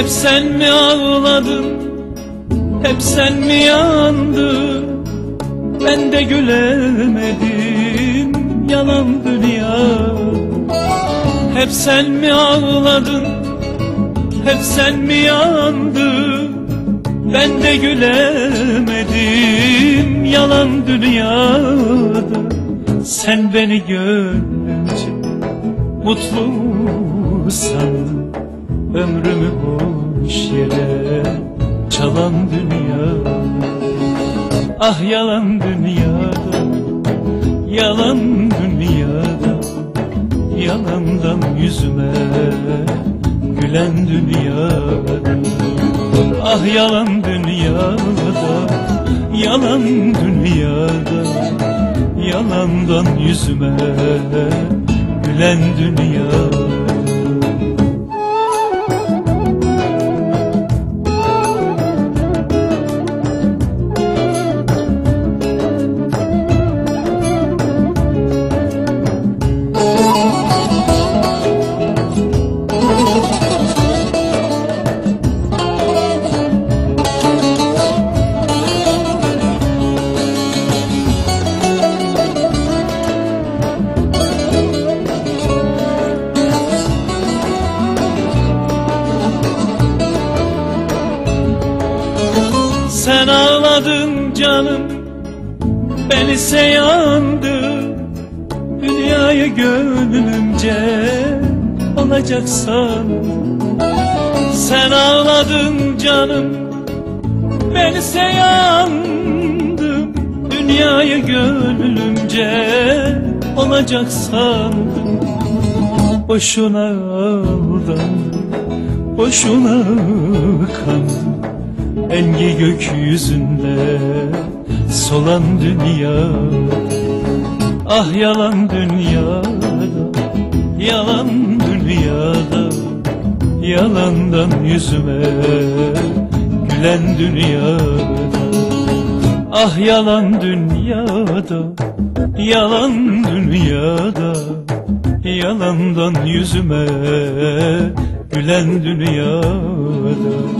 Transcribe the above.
Hep sen mi ağladın? Hep sen mi yandın? Ben de gülemedim Yalan dünya Hep sen mi ağladın? Hep sen mi yandın? Ben de gülemedim Yalan dünyada Sen beni gönlünce Mutlu sandın Ömrümü boş yere çalan dünya. Ah yalan dünyada Yalan dünyada. Yalandan yüzüme Gülen dünyada. Ah yalan dünyada Yalan dünyada. Yalandan yüzüme Gülen dünyada Sen ağladın canım Ben ise yandım Dünyayı gönlümce Olacaksan Sen ağladın canım Ben ise yandım Dünyayı gönlümce Olacak sandım Boşuna aldandım Boşuna kandım Engi gökyüzünde solan dünya. Ah yalan dünyada, yalan dünyada Yalandan yüzüme gülen dünyada. Ah yalan dünyada, yalan dünyada Yalandan yüzüme gülen dünyada